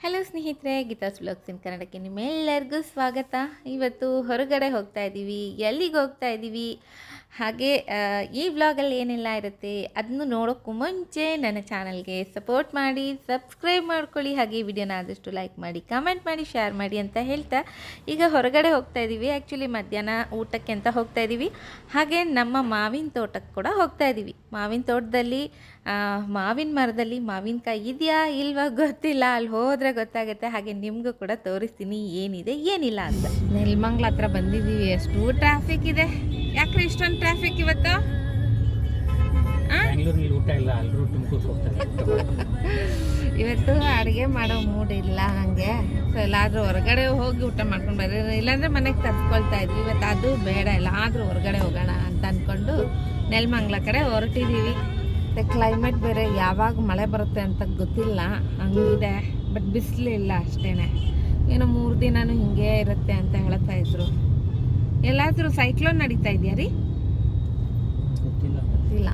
Hello ಸ್ನೇಹಿತರೆ Geetha's blogs ಇನ್ ಕನ್ನಡಕ್ಕೆ ನಿಮ್ಮೆಲ್ಲರಿಗೂ ಸ್ವಾಗತ. ಇವತ್ತು ಹೊರಗಡೆ ಹೋಗ್ತಾ ಇದ್ದೀವಿ ಎಲ್ಲಿಗೆ ಹೋಗ್ತಾ ಇದ್ದೀವಿ ಹಾಗೆ ಈ ವ್ಲಾಗಲ್ಲಿ ಏನೆಲ್ಲ ಇರುತ್ತೆ ಅದನ್ನು ನೋಡೋಕ್ಕೂ ಮುಂಚೆ ನನ್ನ ಚಾನಲ್ಗೆ ಸಪೋರ್ಟ್ ಮಾಡಿ ಸಬ್ಸ್ಕ್ರೈಬ್ ಮಾಡ್ಕೊಳ್ಳಿ. ಹಾಗೆ ವಿಡಿಯೋನ ಆದಷ್ಟು ಲೈಕ್ ಮಾಡಿ ಕಮೆಂಟ್ ಮಾಡಿ ಶೇರ್ ಮಾಡಿ ಅಂತ ಹೇಳ್ತಾ ಈಗ ಹೊರಗಡೆ ಹೋಗ್ತಾ ಇದ್ದೀವಿ ಆ್ಯಕ್ಚುಲಿ ಮಧ್ಯಾಹ್ನ ಊಟಕ್ಕೆ ಅಂತ ಹೋಗ್ತಾ ಇದ್ದೀವಿ ಹಾಗೆ ನಮ್ಮ ಮಾವಿನ ತೋಟಕ್ಕೆ ಕೂಡ ಹೋಗ್ತಾ ಇದ್ದೀವಿ ಮಾವಿನ ತೋಟದಲ್ಲಿ ಮಾವಿನ ಮರದಲ್ಲಿ ಮಾವಿನಕಾಯಿ ಇದೆಯಾ ಇಲ್ವಾ ಗೊತ್ತಿಲ್ಲ ಅಲ್ಲಿ ಹೋದ್ರೆ ಗೊತ್ತಾಗುತ್ತೆ. ಹಾಗೆ ನಿಮಗೂ ಕೂಡ ತೋರಿಸ್ತೀನಿ ಏನಿದೆ ಏನಿಲ್ಲ ಅಂತ. ನೆಲ್ಮಂಗ್ಲ ಹತ್ರ ಬಂದಿದ್ದೀವಿ ಎಷ್ಟು ಟ್ರಾಫಿಕ್ ಇದೆ. ಯಾಕ್ರೆ ಇಷ್ಟೊಂದು ಟ್ರಾಫಿಕ್ ಇವತ್ತು? ಇವತ್ತು ಅಡುಗೆ ಮಾಡೋ ಮೂಡ್ ಇಲ್ಲ ಹಾಗೆ ಸೊ ಎಲ್ಲಾದರೂ ಹೊರಗಡೆ ಹೋಗಿ ಊಟ ಮಾಡ್ಕೊಂಡು ಬರ್ರಿ. ಇಲ್ಲಾಂದ್ರೆ ಮನೆಗೆ ತರ್ಸ್ಕೊಳ್ತಾ ಇದ್ವಿ. ಇವತ್ತು ಅದು ಬೇಡ ಇಲ್ಲ ಆದರೂ ಹೊರಗಡೆ ಹೋಗೋಣ ಅಂತ ಅಂದ್ಕೊಂಡು ನೆಲ್ಮಂಗ್ಲ ಕಡೆ ಹೊರಟಿದ್ದೀವಿ ಮತ್ತು ಕ್ಲೈಮೇಟ್ ಬೇರೆ ಯಾವಾಗ ಮಳೆ ಬರುತ್ತೆ ಅಂತ ಗೊತ್ತಿಲ್ಲ. ಹಂಗಿದೆ ಬಟ್ ಬಿಸಿಲಿಲ್ಲ ಅಷ್ಟೇ ಏನೋ ಮೂರು ದಿನಾನು ಹಿಂಗೆ ಇರುತ್ತೆ ಅಂತ ಹೇಳ್ತಾ ಇದ್ರು. ಎಲ್ಲಾದರೂ ಸೈಕ್ಲೋನ್ ನಡೀತಾ ಇದೆಯಾ ರೀ? ಗೊತ್ತಿಲ್ಲ. ಗೊತ್ತಿಲ್ಲ.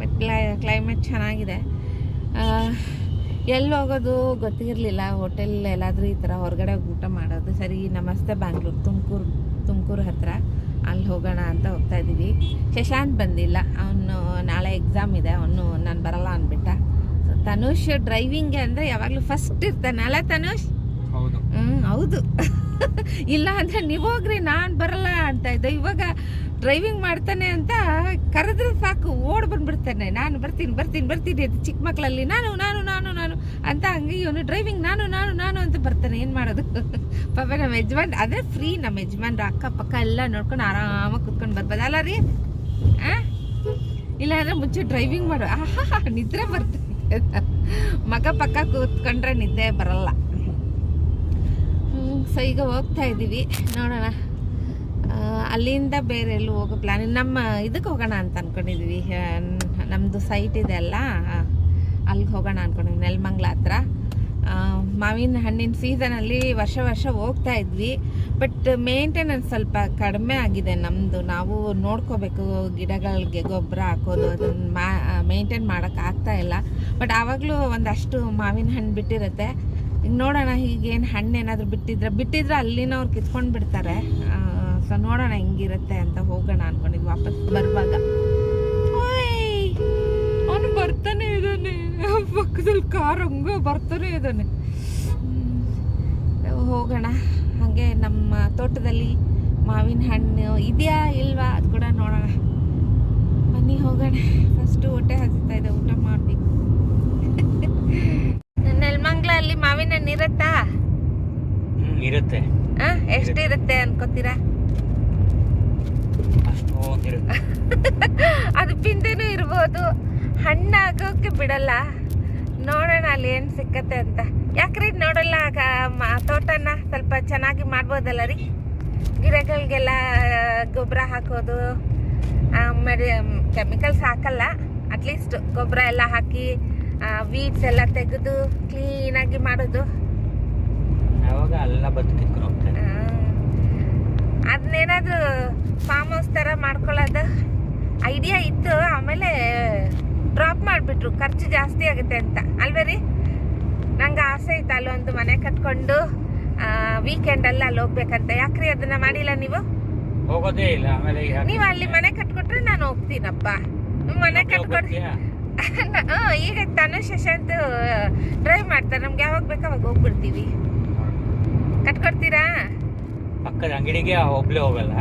ಬಟ್ ಕ್ಲೈಮೇಟ್ ಚೆನ್ನಾಗಿದೆ. ಎಲ್ಲಿ ಹೋಗೋದು ಗೊತ್ತಿರಲಿಲ್ಲ. ಹೋಟೆಲ್ ಎಲ್ಲಾದರೂ ಈ ಥರ ಹೊರಗಡೆ ಊಟ ಮಾಡೋದು. ಸರಿ ನಮಸ್ತೆ ಬ್ಯಾಂಗ್ಳೂರು ತುಮಕೂರು ತುಮಕೂರು ಹತ್ರ. ಅಲ್ಲಿ ಹೋಗೋಣ ಅಂತ ಹೋಗ್ತಾ ಇದ್ದೀವಿ. ಶಶಾಂತ್ ಬಂದಿಲ್ಲ. ಅವನು ನಾಳೆ ಎಕ್ಸಾಮ್ ಇದೆ. ಅವನು ನಾನು ಬರಲ್ಲ ಅಂದ್ಬಿಟ್ಟ. ತನುಷ್ ಡ್ರೈವಿಂಗ್ಗೆ ಅಂದರೆ ಯಾವಾಗಲೂ ಫಸ್ಟ್ ಇರ್ತಾನೆ. ಅಲ್ಲ ತನುಷ್? ಹ್ಞೂ ಹೌದು. ಇಲ್ಲ ಅಂದ್ರೆ ನೀವು ಹೋಗ್ರಿ ನಾನು ಬರಲ್ಲ ಅಂತ ಇದ್ದೆ. ಇವಾಗ ಡ್ರೈವಿಂಗ್ ಮಾಡ್ತಾನೆ ಅಂತ ಕರೆದ್ರೆ ಸಾಕು, ಓಡ್ ಬಂದ್ಬಿಡ್ತಾನೆ. ನಾನು ಬರ್ತೀನಿ ಬರ್ತೀನಿ ಬರ್ತೀನಿ ಅಂತ ಚಿಕ್ಕ ಮಕ್ಕಳಲ್ಲಿ ನಾನು ನಾನು ನಾನು ನಾನು ಅಂತ ಹಂಗೆ ಇವನು ಡ್ರೈವಿಂಗ್ ನಾನು ನಾನು ನಾನು ಅಂತ ಬರ್ತಾನೆ. ಏನು ಮಾಡೋದು? ಪಾಪ ನಮ್ಮ ಯಜಮಾನ್, ಅದೇ ಫ್ರೀ ನಮ್ಮ ಯಜಮಾನ್ರು, ಅಕ್ಕಪಕ್ಕ ಎಲ್ಲ ನೋಡ್ಕೊಂಡು ಆರಾಮಾಗಿ ಕುತ್ಕೊಂಡು ಬರ್ಬೋದು. ಅಲ್ಲ ರೀ? ಆ? ಇಲ್ಲ ಅಂದ್ರೆ ಮುಂಚೆ ಡ್ರೈವಿಂಗ್ ಮಾಡು. ಆಹಾ ನಿದ್ರೆ ಬರ್ತೀನಿ. ಮಗ ಪಕ್ಕ ಕೂತ್ಕೊಂಡ್ರೆ ನಿದ್ದೆ ಬರಲ್ಲ. ಸೊ ಈಗ ಹೋಗ್ತಾ ಇದ್ದೀವಿ ನೋಡೋಣ. ಅಲ್ಲಿಂದ ಬೇರೆ ಎಲ್ಲೂ ಹೋಗೋ ಪ್ಲಾನ್ ನಮ್ಮ ಇದಕ್ಕೆ ಹೋಗೋಣ ಅಂತ ಅಂದ್ಕೊಂಡಿದ್ವಿ ನಮ್ಮದು ಸೈಟ್ ಇದೆ ಅಲ್ಲ ಅಲ್ಲಿಗೆ ಹೋಗೋಣ ಅಂದ್ಕೊಂಡಿದ್ವಿ ನೆಲಮಂಗ್ಲ ಹತ್ರ. ಮಾವಿನ ಹಣ್ಣಿನ ಸೀಸನಲ್ಲಿ ವರ್ಷ ವರ್ಷ ಹೋಗ್ತಾ ಇದ್ವಿ. ಬಟ್ ಮೇಂಟೆನೆನ್ಸ್ ಸ್ವಲ್ಪ ಕಡಿಮೆ ಆಗಿದೆ ನಮ್ಮದು ನಾವು ನೋಡ್ಕೋಬೇಕು, ಗಿಡಗಳಿಗೆ ಗೊಬ್ಬರ ಹಾಕೋದು, ಅದನ್ನು ಮಾ ಮೇಂಟೈನ್ ಮಾಡೋಕ್ಕಾಗ್ತಾ ಇಲ್ಲ. ಬಟ್ ಆವಾಗಲೂ ಒಂದಷ್ಟು ಮಾವಿನ ಹಣ್ಣು ಬಿಟ್ಟಿರುತ್ತೆ. ಈಗ ನೋಡೋಣ, ಈಗೇನು ಹಣ್ಣು ಏನಾದರೂ ಬಿಟ್ಟಿದ್ರೆ ಬಿಟ್ಟಿದ್ರೆ ಅಲ್ಲಿನವ್ರು ಕಿತ್ಕೊಂಡು ಬಿಡ್ತಾರೆ ಸೊ ನೋಡೋಣ ಹೆಂಗಿರುತ್ತೆ ಅಂತ ಹೋಗೋಣ ಅನ್ಕೊಂಡಿದ್ವಿ ವಾಪಸ್ ಬರುವಾಗ. ಅವನು ಬರ್ತಾನೆ ಇದ್ದಾನೆ. ಪಕ್ಕದಲ್ಲಿ ಕಾರ್ ಹಂಗ ಬರ್ತಾನೆ ಇದ್ದಾನೆ. ಹೋಗೋಣ. ಹಾಗೆ ನಮ್ಮ ತೋಟದಲ್ಲಿ ಮಾವಿನ ಹಣ್ಣು ಇದೆಯಾ ಇಲ್ವಾ ಅದು ಕೂಡ ನೋಡೋಣ. ಬನ್ನಿ ಹೋಗೋಣ. ಫಸ್ಟ್ ಹೊಟ್ಟೆ ಹಸಿತಾ ಇದೆ ಊಟ ಮಾಡಬೇಕು. ನೆಲ್ಮಂಗ್ಲ ಅಲ್ಲಿ ಮಾವಿನ ಹಣ್ಣು ಇರುತ್ತಾ? ಇರುತ್ತೆ. ಆ, ಎಷ್ಟಿರುತ್ತೆ ಅನ್ಕೋತೀರಾ? ಅದು ಪಿಂದೆನೂ ಇರ್ಬೋದು. ಹಣ್ಣಾಗೋಕೆ ಬಿಡಲ್ಲ. ನೋಡೋಣ ಅಲ್ಲಿ ಏನು ಸಿಕ್ಕತ್ತೆ ಅಂತ. ಯಾಕ್ರಿ ನೋಡಲ್ಲ ಆಗ ತೋಟನ ಸ್ವಲ್ಪ ಚೆನ್ನಾಗಿ ಮಾಡ್ಬೋದಲ್ಲ ರೀ? ಗಿಡಗಳಿಗೆಲ್ಲ ಗೊಬ್ಬರ ಹಾಕೋದು ಆಮೇಲೆ ಕೆಮಿಕಲ್ಸ್ ಹಾಕಲ್ಲ. ಅಟ್ಲೀಸ್ಟ್ ಗೊಬ್ಬರ ಎಲ್ಲ ಹಾಕಿ ವೀಡ್ಸ್ ಎಲ್ಲ ತೆಗೆದು ಕ್ಲೀನಾಗಿ ಮಾಡೋದು. ಎಲ್ಲ ಬದುಕಿದ್ರು ಅದನ್ನೇನಾದ್ರೂ ಫಾರ್ಮ್ ಹೌಸ್ ಥರ ಮಾಡ್ಕೊಳ್ಳೋದು ಐಡಿಯಾ ಇತ್ತು ಆಮೇಲೆ ಡ್ರಾಪ್ ಮಾಡಿಬಿಟ್ರು. ಖರ್ಚು ಜಾಸ್ತಿ ಆಗುತ್ತೆ ಅಂತ. ಅಲ್ವೇ ರೀ? ನಂಗೆ ಆಸೆ ಇತ್ತು ಅಲ್ಲೊಂದು ಮನೆ ಕಟ್ಕೊಂಡು ವೀಕೆಂಡಲ್ಲಿ ಅಲ್ಲಿ ಹೋಗ್ಬೇಕಂತ. ಯಾಕ್ರಿ ಅದನ್ನ ಮಾಡಿಲ್ಲ ನೀವು? ಹೋಗೋದೇ ಇಲ್ಲ. ಆಮೇಲೆ ನೀವು ಅಲ್ಲಿ ಮನೆ ಕಟ್ಕೊಟ್ರೆ ನಾನು ಹೋಗ್ತೀನಪ್ಪ. ಮನೆ ಕಟ್ಕೊಡ್ರಿ? ಈಗ ತನು ಶಶಾಂತ್ ಡ್ರೈವ್ ಮಾಡ್ತಾರೆ. ನಮ್ಗೆ ಯಾವಾಗ ಬೇಕು ಅವಾಗ ಹೋಗ್ಬಿಡ್ತೀವಿ ಕಟ್ಕೊಡ್ತೀರಾ? ಪಕ್ಕದ ಅಂಗಡಿಗೆ ಒಬ್ಳೆ ಹೋಗಲ್ಲ.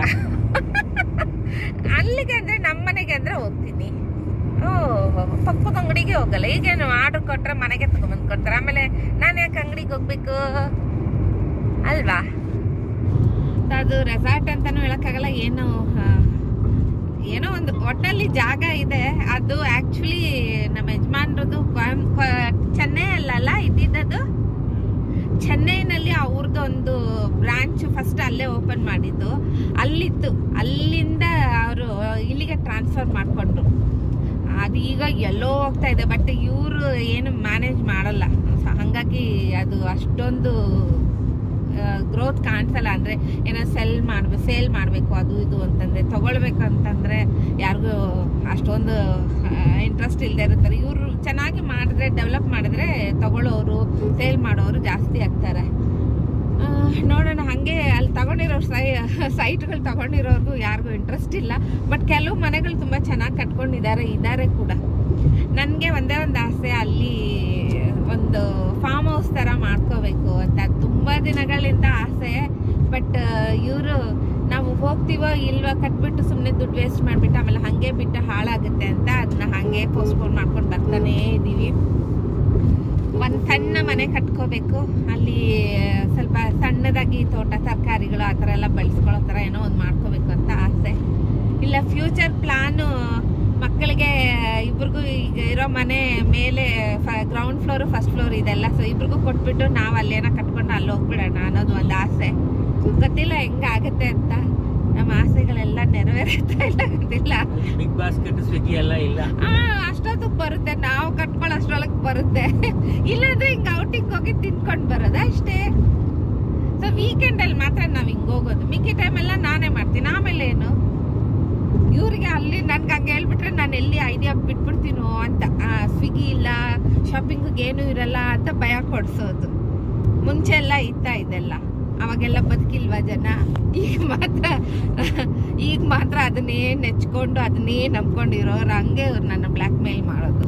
ಅಲ್ಲಿಗೆ ಅಂದ್ರೆ ನಮ್ಮ ಮನೆಗೆ ಅಂದ್ರೆ ಹೋಗ್ತೀನಿ. ಓ ಪಕ್ಕದ ಅಂಗಡಿಗೆ ಹೋಗಲ್ಲ. ಈಗೇನು ಆರ್ಡರ್ ಕೊಟ್ರೆ ಮನೆಗೆ ತಗೊಂಬಂದು ಕೊಡ್ತಾರೆ. ಆಮೇಲೆ ನಾನು ಯಾಕೆ ಅಂಗಡಿಗೆ ಹೋಗ್ಬೇಕು? ಅಲ್ವಾ? ಅದು ರೆಸಾರ್ಟ್ ಅಂತಾನು ಹೇಳಕ್ಕಾಗಲ್ಲ. ಏನು ಏನೋ ಒಂದು ಒಟ್ಟಲ್ಲಿ ಜಾಗ ಇದೆ. ಅದು ಆಕ್ಚುಲಿ ನಮ್ಮ ಯಜಮಾನ್ರದ್ದು ಚೆನ್ನೈ ಒಂದು ಬ್ರಾಂಚ್ ಫಸ್ಟ್ ಅಲ್ಲೇ ಓಪನ್ ಮಾಡಿದ್ದು. ಅಲ್ಲಿತ್ತು. ಅಲ್ಲಿಂದ ಅವರು ಇಲ್ಲಿಗೆ ಟ್ರಾನ್ಸ್ಫರ್ ಮಾಡಿಕೊಂಡ್ರು. ಅದು ಈಗ ಎಲ್ಲೋ ಹೋಗ್ತಾ ಇದೆ ಬಟ್ ಇವರು ಏನು ಮ್ಯಾನೇಜ್ ಮಾಡಲ್ಲ. ಹಂಗಾಗಿ ಅದು ಅಷ್ಟೊಂದು ಗ್ರೋತ್ ಕಾಣಿಸಲ್ಲ. ಅಂದರೆ ಏನೋ ಸೆಲ್ ಮಾಡ್ಬೇಕು ಸೇಲ್ ಮಾಡಬೇಕು, ಅದು ಇದು ಅಂತಂದರೆ, ತಗೊಳ್ಬೇಕು ಅಂತಂದರೆ ಯಾರಿಗೂ ಅಷ್ಟೊಂದು ಇಂಟ್ರೆಸ್ಟ್ ಇಲ್ಲದೆ ಇರ್ತಾರೆ ಇವರು ಚೆನ್ನಾಗಿ ಮಾಡಿದ್ರೆ ಡೆವಲಪ್ ಮಾಡಿದ್ರೆ ತಗೊಳ್ಳೋರು ಸೇಲ್ ಮಾಡೋರು ಜಾಸ್ತಿ ಆಗ್ತಾರೆ. ನೋಡೋಣ, ಹಾಗೆ ಅಲ್ಲಿ ತಗೊಂಡಿರೋ ಸೈ, ಸೈಟ್ಗಳು ತಗೊಂಡಿರೋರ್ಗು ಯಾರಿಗೂ ಇಂಟ್ರೆಸ್ಟ್ ಇಲ್ಲ. ಬಟ್ ಕೆಲವು ಮನೆಗಳು ತುಂಬ ಚೆನ್ನಾಗಿ ಕಟ್ಕೊಂಡಿದ್ದಾರೆ ಇದ್ದಾರೆ ಕೂಡ. ನನಗೆ ಒಂದೇ ಒಂದು ಆಸೆ, ಅಲ್ಲಿ ಒಂದು ಫಾರ್ಮ್ ಹೌಸ್ ಥರ ಮಾಡ್ಕೋಬೇಕು ಅಂತ. ತುಂಬ ದಿನಗಳಿಂದ ಆಸೆ ಬಟ್ ಇವರು ನಾವು ಹೋಗ್ತೀವೋ ಇಲ್ವೋ ಕಟ್ಬಿಟ್ಟು ಸುಮ್ಮನೆ ದುಡ್ಡು ವೇಸ್ಟ್ ಮಾಡಿಬಿಟ್ಟು ಆಮೇಲೆ ಹಾಗೆ ಬಿಟ್ಟು ಹಾಳಾಗುತ್ತೆ ಅಂತ ಅದನ್ನ ಹಾಗೆ ಪೋಸ್ಟ್ಪೋನ್ ಮಾಡ್ಕೊಂಡು ಬರ್ತಾನೇ ಇದ್ದೀವಿ ಒಂದು ಸಣ್ಣ ಮನೆ ಕಟ್ಕೋಬೇಕು. ಅಲ್ಲಿ ಸ್ವಲ್ಪ ಸಣ್ಣದಾಗಿ ತೋಟ ತರಕಾರಿಗಳು ಆ ಥರ ಎಲ್ಲ ಬೆಳೆಸ್ಕೊಳ್ಳೋ ಥರ ಏನೋ ಒಂದು ಮಾಡ್ಕೋಬೇಕು ಅಂತ ಆಸೆ. ಇಲ್ಲ ಫ್ಯೂಚರ್ ಪ್ಲಾನು ಮಕ್ಕಳಿಗೆ, ಇಬ್ರಿಗೂ ಈಗ ಇರೋ ಮನೆ ಮೇಲೆ ಗ್ರೌಂಡ್ ಫ್ಲೋರು ಫಸ್ಟ್ ಫ್ಲೋರ್ ಇದೆಲ್ಲ. ಸೊ ಇಬ್ರಿಗೂ ಕೊಟ್ಬಿಟ್ಟು ನಾವು ಅಲ್ಲೇನ ಕಟ್ಕೊಂಡು ಅಲ್ಲಿ ಹೋಗ್ಬಿಡೋಣ ಅನ್ನೋದು ಒಂದು ಆಸೆ. ಗೊತ್ತಿಲ್ಲ ಹೆಂಗಾಗುತ್ತೆ ಅಂತ. ನಮ್ಮ ಆಸೆಗಳೆಲ್ಲ ನೆರವೇರುತ್ತಾ ಇಲ್ಲ ಗೊತ್ತಿಲ್ಲ. ಬಿಗ್ ಬಾಸ್ಕೆಟ್ ಸ್ವಿಗ್ಗಿ ಎಲ್ಲ ಇಲ್ಲ. ಆ, ಅಷ್ಟೊತ್ತಿಗೆ ಬರುತ್ತೆ. ನಾವು ಕಟ್ಕೊಳ್ಳೋ ಅಷ್ಟರೊಳಗೆ ಬರುತ್ತೆ. ಇಲ್ಲಾಂದ್ರೆ ಹಿಂಗೆ ಔಟಿಂಗ್ ಹೋಗಿ ತಿನ್ಕೊಂಡು ಬರೋದ ಅಷ್ಟೇ ಸೊ ವೀಕೆಂಡಲ್ಲಿ ಮಾತ್ರ ನಾವು ಹಿಂಗೆ ಹೋಗೋದು. ಮಿಕ್ಕಿ ಟೈಮೆಲ್ಲ ನಾನೇ ಮಾಡ್ತೀನಿ. ಆಮೇಲೆ ಏನು? ಇವ್ರಿಗೆ ಅಲ್ಲಿ ನನ್ಗೆ ಹಂಗೆ ಹೇಳ್ಬಿಟ್ರೆ ನಾನು ಎಲ್ಲಿ ಐಡಿಯಾ ಬಿಟ್ಬಿಡ್ತೀನೋ ಅಂತ. ಸ್ವಿಗ್ಗಿ ಇಲ್ಲ ಶಾಪಿಂಗಿಗೆ ಏನೂ ಇರಲ್ಲ ಅಂತ ಭಯ ಕೊಡಿಸೋದು. ಮುಂಚೆ ಎಲ್ಲ ಇತ್ತ ಇದೆಲ್ಲ. ಅವಾಗೆಲ್ಲ ಬದುಕಿಲ್ವಾ ಜನ? ಈಗ ಮಾತ್ರ ಈಗ ಮಾತ್ರ ಅದನ್ನೇ ನೆಚ್ಕೊಂಡು ಅದನ್ನೇ ನಂಬ್ಕೊಂಡಿರೋರು ಹಂಗೆ ಅವ್ರು ನನ್ನ ಬ್ಲ್ಯಾಕ್ ಮೇಲ್ ಮಾಡೋದು.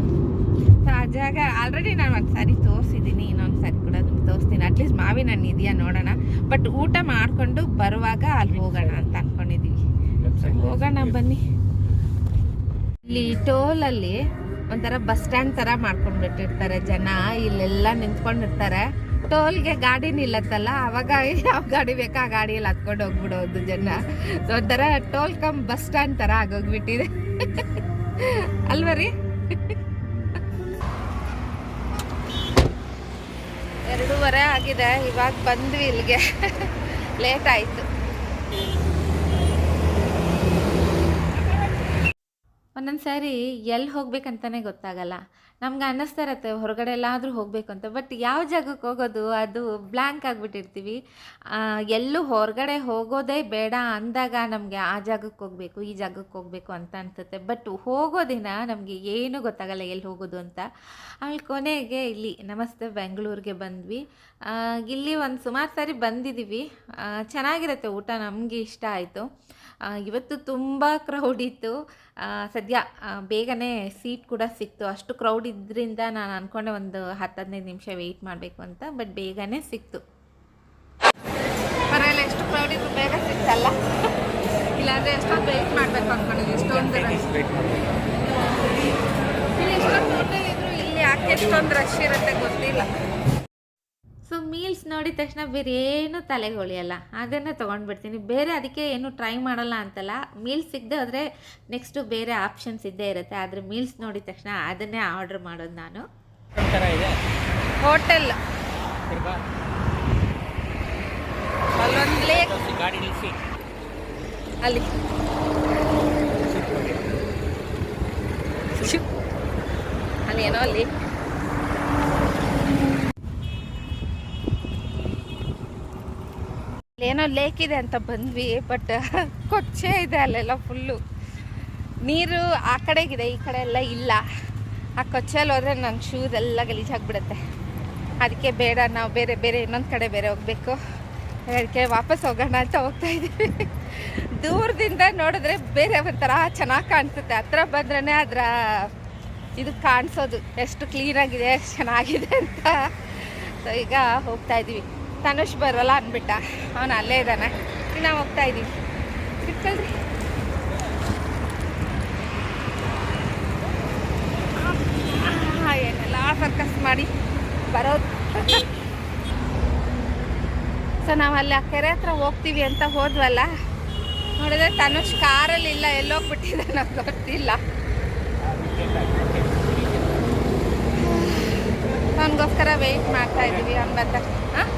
ಸೊ ಆ ಜಾಗ ಆಲ್ರೆಡಿ ನಾನು ಒಂದು ಸಾರಿ ತೋರಿಸಿದ್ದೀನಿ ಇನ್ನೊಂದು ಸಾರಿ ಕೂಡ ನಿಮ್ಗೆ ತೋರಿಸ್ತೀನಿ. ಅಟ್ಲೀಸ್ಟ್ ಮಾವಿನ ಹಣ್ಣು ಇದೆಯಾ ನೋಡೋಣ. ಬಟ್ ಊಟ ಮಾಡಿಕೊಂಡು ಬರುವಾಗ ಅಲ್ಲಿ ಹೋಗೋಣ ಅಂತ ಅನ್ಕೊಂಡಿದ್ದೀವಿ ಹೋಗೋಣ ಬನ್ನಿ. ಇಲ್ಲಿ ಟೋಲಲ್ಲಿ ಒಂಥರ ಬಸ್ ಸ್ಟ್ಯಾಂಡ್ ಥರ ಮಾಡ್ಕೊಂಡ್ಬಿಟ್ಟಿರ್ತಾರೆ ಜನ. ಇಲ್ಲೆಲ್ಲ ನಿಂತ್ಕೊಂಡಿರ್ತಾರೆ. ಟೋಲ್ಗೆ ಗಾಡಿ ನಿಲ್ಲತ್ತಲ್ಲ, ಅವಾಗ ಯಾವ ಗಾಡಿ ಬೇಕಾ ಆ ಗಾಡಿಯಲ್ಲಿ ಹತ್ಕೊಂಡು ಹೋಗ್ಬಿಡೋದು ಜನ. ಒಂಥರ ಟೋಲ್ ಕಮ್ ಬಸ್ ಸ್ಟ್ಯಾಂಡ್ ತರ ಆಗೋಗ್ಬಿಟ್ಟಿದೆ. ಅಲ್ವಾ ರೀ? ಎರಡೂವರೆ ಆಗಿದೆ, ಇವಾಗ ಬಂದ್ವಿ ಇಲ್ಲಿಗೆ. ಲೇಟ್ ಆಯ್ತು. ಒಂದೊಂದು ಸಾರಿ ಎಲ್ಲಿ ಹೋಗ್ಬೇಕಂತಾನೆ ಗೊತ್ತಾಗಲ್ಲ. ನಮ್ಗೆ ಅನ್ನಿಸ್ತಾ ಇರತ್ತೆ ಹೊರಗಡೆ ಎಲ್ಲಾದರೂ ಹೋಗಬೇಕು ಅಂತ ಬಟ್ ಯಾವ ಜಾಗಕ್ಕೆ ಹೋಗೋದು? ಅದು ಬ್ಲ್ಯಾಂಕ್ ಆಗಿಬಿಟ್ಟಿರ್ತೀವಿ. ಎಲ್ಲೂ ಹೊರಗಡೆ ಹೋಗೋದೇ ಬೇಡ ಅಂದಾಗ ನಮಗೆ ಆ ಜಾಗಕ್ಕೆ ಹೋಗಬೇಕು, ಈ ಜಾಗಕ್ಕೆ ಹೋಗಬೇಕು ಅಂತ ಅನ್ಸುತ್ತೆ. ಬಟ್ ಹೋಗೋ ದಿನ ನಮಗೆ ಏನೂ ಗೊತ್ತಾಗಲ್ಲ ಎಲ್ಲಿ ಹೋಗೋದು ಅಂತ. ಆಮೇಲೆ ಕೊನೆಗೆ ಇಲ್ಲಿ ನಮಸ್ತೆ ಬೆಂಗಳೂರಿಗೆ ಬಂದ್ವಿ. ಇಲ್ಲಿ ಒಂದು ಸುಮಾರು ಸಾರಿ ಬಂದಿದ್ದೀವಿ ಚೆನ್ನಾಗಿರುತ್ತೆ ಊಟ, ನಮಗೆ ಇಷ್ಟ ಆಯಿತು. ಇವತ್ತು ತುಂಬ ಕ್ರೌಡ್ ಇತ್ತು. ಸದ್ಯ ಬೇಗನೆ ಸೀಟ್ ಕೂಡ ಸಿಕ್ತು. ಅಷ್ಟು ಕ್ರೌಡ್ ಇದ್ದರಿಂದ ನಾನು ಅಂದ್ಕೊಂಡೆ ಒಂದು ಹತ್ತು ಹದಿನೈದು ನಿಮಿಷ ವೆಯ್ಟ್ ಮಾಡಬೇಕು ಅಂತ ಬಟ್ ಬೇಗನೆ ಸಿಕ್ತು. ಪರವಾಗಿಲ್ಲ ಎಷ್ಟು ಕ್ರೌಡ್ ಇದ್ರು ಬೇಗ ಸಿಕ್ತಲ್ಲ. ಇಲ್ಲಾಂದರೆ ಎಷ್ಟೊಂದು ವೆಯ್ಟ್ ಮಾಡಬೇಕು ಅಂದ್ಕೊಂಡಿದ್ವಿ ಎಷ್ಟೊಂದು ರಶ್ ಇಲ್ಲಿ ಎಷ್ಟೊಂದು ಹೋಟೆಲ್ ಇದ್ರು ಇಲ್ಲಿ ಯಾಕೆ ಎಷ್ಟೊಂದು ರಶ್ ಇರುತ್ತೆ ಗೊತ್ತಿಲ್ಲ. ಸೊ ಮೀಲ್ಸ್ ನೋಡಿದ ತಕ್ಷಣ ಬೇರೆ ಏನು ತಲೆಗೆ ಹೊಳಿಯಲ್ಲ ಅದನ್ನೇ ತೊಗೊಂಡ್ಬಿಡ್ತೀನಿ. ಬೇರೆ ಅದಕ್ಕೆ ಏನು ಟ್ರೈ ಮಾಡಲ್ಲ ಅಂತಲ್ಲ. ಮೀಲ್ಸ್ ಸಿಗದೆ ಹೋದರೆ ನೆಕ್ಸ್ಟು ಬೇರೆ ಆಪ್ಷನ್ಸ್ ಇದ್ದೇ ಇರುತ್ತೆ. ಆದರೆ ಮೀಲ್ಸ್ ನೋಡಿದ ತಕ್ಷಣ ಅದನ್ನೇ ಆರ್ಡ್ರ್ ಮಾಡೋದು ನಾನು. ಹೋಟೆಲ್ ಅಲ್ಲಿ. ಅಲ್ಲಿ ಏನೋ ಅಲ್ಲಿ. ಏನೋ ಲೇಕ್ ಇದೆ ಅಂತ ಬಂದ್ವಿ ಬಟ್ ಕೊಚ್ಚೆ ಇದೆ ಅಲ್ಲೆಲ್ಲ ಫುಲ್ಲು ನೀರು ಆ ಕಡೆಗಿದೆ, ಈ ಕಡೆ ಎಲ್ಲ ಇಲ್ಲ. ಆ ಕೊಚ್ಚೆಯಲ್ಲಿ ಹೋದ್ರೆ ನನ್ನ ಶೂಸ್ ಎಲ್ಲ ಗಲೀಜಾಗ್ಬಿಡುತ್ತೆ ಅದಕ್ಕೆ ಬೇಡ, ನಾವು ಬೇರೆ ಬೇರೆ ಇನ್ನೊಂದು ಕಡೆ ಬೇರೆ ಹೋಗಬೇಕು. ಅದಕ್ಕೆ ವಾಪಸ್ ಹೋಗೋಣ ಅಂತ ಹೋಗ್ತಾ ಇದ್ದೀವಿ. ದೂರದಿಂದ ನೋಡಿದ್ರೆ ಬೇರೆ ಒಂಥರ ಚೆನ್ನಾಗಿ ಕಾಣಿಸುತ್ತೆ. ಹತ್ರ ಬಂದ್ರೇ ಅದರ ಇದು ಕಾಣಿಸೋದು. ಎಷ್ಟು ಕ್ಲೀನಾಗಿದೆ ಎಷ್ಟು ಚೆನ್ನಾಗಿದೆ ಅಂತ. ಸೊ ಈಗ ಹೋಗ್ತಾ ಇದ್ದೀವಿ. ತನುಷ್ ಬರೋಲ್ಲ ಅಂದ್ಬಿಟ್ಟ. ಅವನು ಅಲ್ಲೇ ಇದ್ದಾನೆ. ನಾವು ಹೋಗ್ತಾ ಇದ್ದೀವಿ ಸಿಕ್ಕಲ್ರಿ ಏನೆಲ್ಲ ಸರ್ಕಸ್ ಮಾಡಿ ಬರೋದು. ಸೊ ನಾವು ಅಲ್ಲಿ ಆ ಕೆರೆ ಹತ್ರ ಹೋಗ್ತೀವಿ ಅಂತ ಹೋದ್ವಲ್ಲ, ನೋಡಿದ್ರೆ ತನುಷ್ ಕಾರಲ್ಲಿ ಇಲ್ಲ ಎಲ್ಲೋಗ್ಬಿಟ್ಟಿದೆ ನಮ್ಗೆ ಗೊತ್ತಿಲ್ಲ. ಅವನಿಗೋಸ್ಕರ ವೆಯ್ಟ್ ಮಾಡ್ತಾ ಇದ್ದೀವಿ, ಅವ್ನು ಬಂದ ಹಾಂ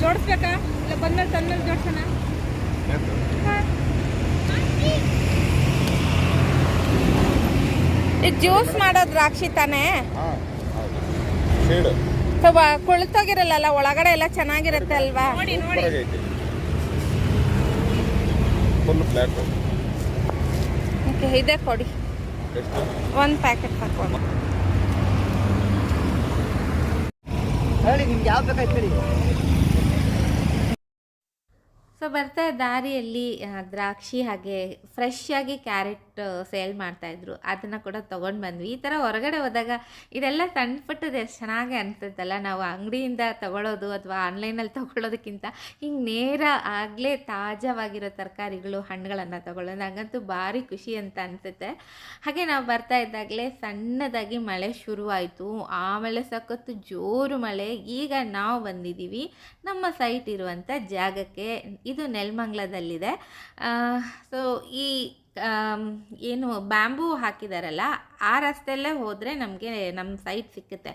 ಜೋಡಿಸ್ಬೇಕಾ ಇಲ್ಲ ಬಂದ್ಮೇಲೆ ತಂದ್ಮೇಲೆ ಜೋಡ್ಸೋಣ. ಇದು ಜ್ಯೂಸ್ ಮಾಡೋ ದ್ರಾಕ್ಷಿ ತಾನೇ? ಕುಳಿತೋಗಿರಲ್ಲ ಸ್ವಲ್ಪ ಕೊಳ್ತೋಗಿರಲ್ಲ ಒಳಗಡೆ ಎಲ್ಲ ಚೆನ್ನಾಗಿರುತ್ತೆ ಅಲ್ವಾ? ನೋಡಿ ಓಕೆ ಇದೇ ಕೊಡಿ. ಒಂದು ಪ್ಯಾಕೆಟ್ ಹಾಕೊಂಡು ಹೇಳಿ ನಿಮ್ಗೆ ಯಾವ್ದು ಬೇಕಾಯ್ತು ಹೇಳಿ. ಸೊ ಬರ್ತಾ ದಾರಿಯಲ್ಲಿ ದ್ರಾಕ್ಷಿ ಹಾಗೆ ಫ್ರೆಶ್ ಆಗಿ ಕ್ಯಾರೆಟ್ ಸೇಲ್ ಮಾಡ್ತಾಯಿದ್ರು ಅದನ್ನು ಕೂಡ ತೊಗೊಂಡು ಬಂದ್ವಿ. ಈ ಥರ ಹೊರಗಡೆ ಹೋದಾಗ ಇದೆಲ್ಲ ಸಣ್ಣ ಪುಟ್ಟದ್ದು ಎಷ್ಟು ಚೆನ್ನಾಗಿ ಅನ್ಸುತ್ತಲ್ಲ. ನಾವು ಅಂಗಡಿಯಿಂದ ತಗೊಳ್ಳೋದು ಅಥವಾ ಆನ್ಲೈನಲ್ಲಿ ತೊಗೊಳ್ಳೋದಕ್ಕಿಂತ ಹಿಂಗೆ ನೇರ ಆಗಲೇ ತಾಜಾವಾಗಿರೋ ತರಕಾರಿಗಳು, ಹಣ್ಣುಗಳನ್ನು ತಗೊಳ್ಳೋದು ನನಗಂತೂ ಭಾರಿ ಖುಷಿ ಅಂತ ಅನಿಸುತ್ತೆ. ಹಾಗೆ ನಾವು ಬರ್ತಾ ಇದ್ದಾಗಲೇ ಸಣ್ಣದಾಗಿ ಮಳೆ ಶುರುವಾಯಿತು. ಆಮೇಲೆ ಸಖತ್ತು ಜೋರು ಮಳೆ. ಈಗ ನಾವು ಬಂದಿದ್ದೀವಿ ನಮ್ಮ ಸೈಟ್ ಇರುವಂಥ ಜಾಗಕ್ಕೆ. ಇದು ನೆಲ್ಮಂಗ್ಲದಲ್ಲಿದೆ. ಸೊ ಈ ಏನು ಬ್ಯಾಂಬೂ ಹಾಕಿದಾರಲ್ಲ, ಆ ರಸ್ತೆಯಲ್ಲೇ ಹೋದರೆ ನಮಗೆ ನಮ್ಮ ಸೈಟ್ ಸಿಕ್ಕುತ್ತೆ.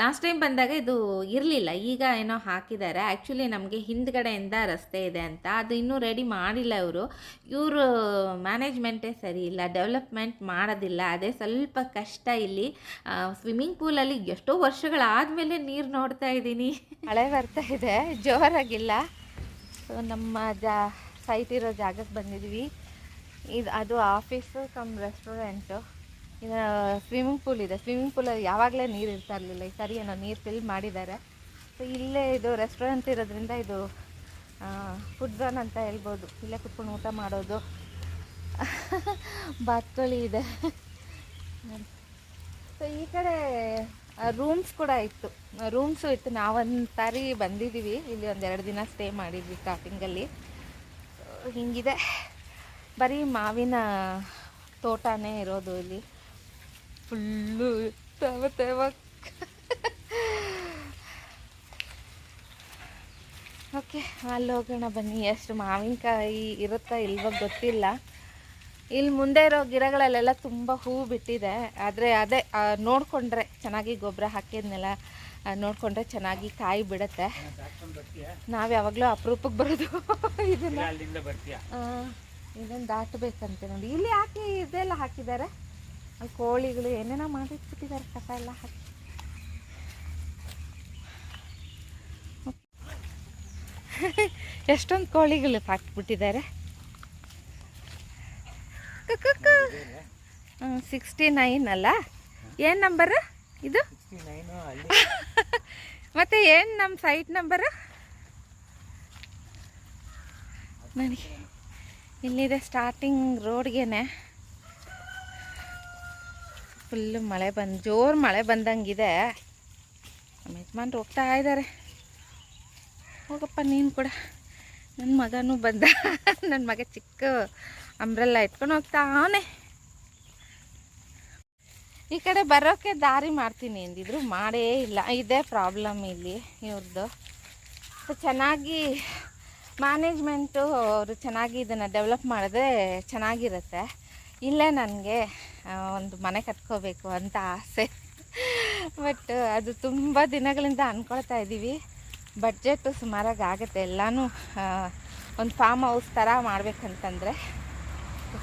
ಲಾಸ್ಟ್ ಟೈಮ್ ಬಂದಾಗ ಇದು ಇರಲಿಲ್ಲ, ಈಗ ಏನೋ ಹಾಕಿದ್ದಾರೆ ಆ್ಯಕ್ಚುಲಿ ನಮಗೆ ಹಿಂದ್ಗಡೆಯಿಂದ ರಸ್ತೆ ಇದೆ ಅಂತ. ಅದು ಇನ್ನೂ ರೆಡಿ ಮಾಡಿಲ್ಲ ಇವರು. ಇವರು ಮ್ಯಾನೇಜ್ಮೆಂಟೇ ಸರಿ ಇಲ್ಲ ಡೆವಲಪ್ಮೆಂಟ್ ಮಾಡೋದಿಲ್ಲ. ಅದೇ ಸ್ವಲ್ಪ ಕಷ್ಟ ಇಲ್ಲಿ. ಸ್ವಿಮ್ಮಿಂಗ್ ಪೂಲಲ್ಲಿ ಎಷ್ಟೋ ವರ್ಷಗಳಾದಮೇಲೆ ನೀರು ನೋಡ್ತಾ ಇದ್ದೀನಿ. ಮಳೆ ಬರ್ತಾ ಇದೆ, ಜೋರಾಗಿಲ್ಲ. ಸೊ ನಮ್ಮ ಜಾ ಸೈಟ್ ಇರೋ ಜಾಗಕ್ಕೆ ಬಂದಿದ್ವಿ. ಇದು, ಅದು ಆಫೀಸು ಕಮ್ ರೆಸ್ಟೋರೆಂಟು ಇದು ಸ್ವಿಮ್ಮಿಂಗ್ ಪೂಲ್ ಇದೆ. ಸ್ವಿಮ್ಮಿಂಗ್ ಪೂಲಲ್ಲಿ ಯಾವಾಗಲೇ ನೀರು ಇರ್ತಾ ಇರಲಿಲ್ಲ. ಈ ಸರಿ ಏನೋ ನೀರು ಫಿಲ್ ಮಾಡಿದ್ದಾರೆ. ಸೊ ಇಲ್ಲೇ ಇದು ರೆಸ್ಟೋರೆಂಟ್ ಇರೋದ್ರಿಂದ ಇದು ಫುಡ್ ಝೋನ್ ಅಂತ ಹೇಳ್ಬೋದು. ಇಲ್ಲೇ ಕುತ್ಕೊಂಡು ಊಟ ಮಾಡೋದು. ಬಾತ್ಕೋಳಿ ಇದೆ. ಸೊ ಈ ಕಡೆ ರೂಮ್ಸ್ ಕೂಡ ಇತ್ತು. ರೂಮ್ಸು ಇತ್ತು. ನಾವೊಂದು ಸಾರಿ ಬಂದಿದ್ದೀವಿ. ಇಲ್ಲಿ ಒಂದೆರಡು ದಿನ ಸ್ಟೇ ಮಾಡಿದ್ವಿ ಸ್ಟಾರ್ಟಿಂಗಲ್ಲಿ ಹಿಂಗಿದೆ. ಬರೀ ಮಾವಿನ ತೋಟನೇ ಇರೋದು ಇಲ್ಲಿ. ಫುಲ್ಲು ತೇವ ಓಕೆ ಅಲ್ಲಿ ಹೋಗೋಣ ಬನ್ನಿ. ಎಷ್ಟು ಮಾವಿನಕಾಯಿ ಇರುತ್ತಾ ಇಲ್ವೋ ಗೊತ್ತಿಲ್ಲ. ಇಲ್ಲಿ ಮುಂದೆ ಇರೋ ಗಿಡಗಳಲ್ಲೆಲ್ಲ ತುಂಬ ಹೂ ಬಿಟ್ಟಿದೆ. ಆದರೆ ಅದೇ ನೋಡ್ಕೊಂಡ್ರೆ ಚೆನ್ನಾಗಿ ಗೊಬ್ಬರ ಹಾಕಿದ್ನೆಲ್ಲ ನೋಡ್ಕೊಂಡ್ರೆ ಚೆನ್ನಾಗಿ ಕಾಯಿ ಬಿಡುತ್ತೆ. ನಾವು ಯಾವಾಗಲೂ ಅಪರೂಪಕ್ಕೆ ಬರೋದು ಇದನ್ನ. ಇದನ್ನ ದಾಟಬೇಕಂತೆ ನೋಡಿ. ಇಲ್ಲಿ ಯಾಕೆ ಇದೆಲ್ಲ ಹಾಕಿದ್ದಾರೆ. ಅಲ್ಲಿ ಕೋಳಿಗಳು ಏನೇನೋ ಮಾಡಿಟ್ಬಿಟ್ಟಿದ್ದಾರೆ ಕಸ ಎಲ್ಲ ಹಾಕಿ. ಎಷ್ಟೊಂದು ಕೋಳಿಗಳು ಹಾಕ್ಬಿಟ್ಟಿದ್ದಾರೆ. ಸಿಕ್ಸ್ಟಿ ನೈನ್ ಅಲ್ಲ? ಏನು ನಂಬರು ಇದು? ಮತ್ತೆ ಏನು ನಮ್ಮ ಸೈಟ್ ನಂಬರ್ ನನಗೆ ಇಲ್ಲಿದೆ ಸ್ಟಾರ್ಟಿಂಗ್ ರೋಡ್ಗೆನೆ ಫುಲ್ಲು ಮಳೆ ಬಂದು, ಜೋರು ಮಳೆ ಬಂದಂಗಿದೆ. ನಮ್ಮ ಯಜಮಾನ್ರು ಹೋಗ್ತಾ ಇದ್ದಾರೆ ಹೋಗಪ್ಪ ನೀನು ಕೂಡ. ನನ್ನ ಮಗನೂ ಬಂದ. ನನ್ನ ಮಗ ಚಿಕ್ಕ. ಅಂಬ್ರೆಲ್ಲ ಇಟ್ಕೊಂಡು ಹೋಗ್ತಾ ಅವನೇ ಈ ಕಡೆ ಬರೋಕ್ಕೆ ದಾರಿ ಮಾಡ್ತೀನಿ ಎಂದಿದ್ರು ಮಾಡೇ ಇಲ್ಲ. ಇದೇ ಪ್ರಾಬ್ಲಮ್ ಇಲ್ಲಿ ಇವ್ರದ್ದು ಚೆನ್ನಾಗಿ ಮ್ಯಾನೇಜ್ಮೆಂಟು ಅವರು ಚೆನ್ನಾಗಿ ಇದನ್ನು ಡೆವಲಪ್ ಮಾಡಿದ್ರೆ ಚೆನ್ನಾಗಿರುತ್ತೆ. ಇಲ್ಲೇ ನನಗೆ ಒಂದು ಮನೆ ಕಟ್ಕೋಬೇಕು ಅಂತ ಆಸೆ. ಬಟ್ ಅದು ತುಂಬ ದಿನಗಳಿಂದ ಅಂದ್ಕೊಳ್ತಾ ಇದ್ದೀವಿ ಬಡ್ಜೆಟು ಸುಮಾರಾಗಿ ಆಗುತ್ತೆ. ಎಲ್ಲನೂ ಒಂದು ಫಾರ್ಮ್ ಹೌಸ್ ಥರ ಮಾಡ್ಬೇಕಂತಂದರೆ.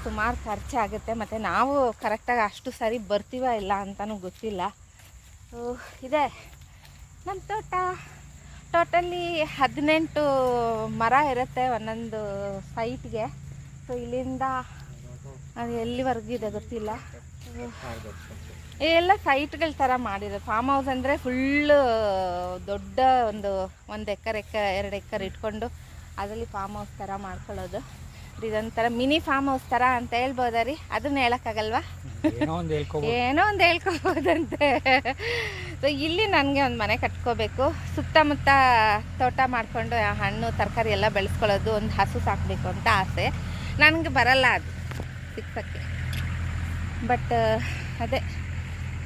ಸುಮಾರು ಖರ್ಚಾಗುತ್ತೆ ಮತ್ತು ನಾವು ಕರೆಕ್ಟಾಗಿ ಅಷ್ಟು ಸರಿ ಬರ್ತೀವ ಇಲ್ಲ ಅಂತಲೂ ಗೊತ್ತಿಲ್ಲ. ಇದೆ. ನಮ್ಮ ತೋಟ. ಟೋಟಲಿ ಹದಿನೆಂಟು ಮರ ಇರುತ್ತೆ ಒಂದೊಂದು ಸೈಟ್ಗೆ ಸೊ ಇಲ್ಲಿಂದ ಅದು ಎಲ್ಲಿವರೆಗೂ ಇದೆ ಗೊತ್ತಿಲ್ಲ. ಎಲ್ಲ ಸೈಟ್ಗಳ ಥರ ಮಾಡಿರೋದು. ಫಾರ್ಮ್ ಹೌಸ್ ಅಂದರೆ ಫುಲ್ಲು ದೊಡ್ಡ ಒಂದು ಒಂದು ಎಕರೆ ಎರಡು ಎಕರ್ ಇಟ್ಕೊಂಡು ಅದರಲ್ಲಿ ಫಾರ್ಮ್ ಹೌಸ್ ಥರ ಮಾಡ್ಕೊಳ್ಳೋದು. ಇದೊಂಥರ ಮಿನಿ ಫಾರ್ಮ್ ಹೌಸ್ ಥರ ಅಂತ ಹೇಳ್ಬೋದ ರೀ? ಅದನ್ನ ಹೇಳೋಕ್ಕಾಗಲ್ವಾ? ಏನೋ ಒಂದು ಹೇಳ್ಕೋಬೋದಂತೆ ಏನೋ ಒಂದು ಹೇಳ್ಕೊಬೋದಂತೆ. ಸೊ ಇಲ್ಲಿ ನನಗೆ ಒಂದು ಮನೆ ಕಟ್ಕೋಬೇಕು. ಸುತ್ತಮುತ್ತ ತೋಟ ಮಾಡಿಕೊಂಡು ಹಣ್ಣು ತರಕಾರಿ ಎಲ್ಲ ಬೆಳೆಸ್ಕೊಳ್ಳೋದು ಒಂದು ಹಸು ಸಾಕಬೇಕು ಅಂತ ಆಸೆ. ನನಗೆ ಬರಲ್ಲ ಅದು ಸಿಕ್ಸೋಕ್ಕೆ ಬಟ್ ಅದೇ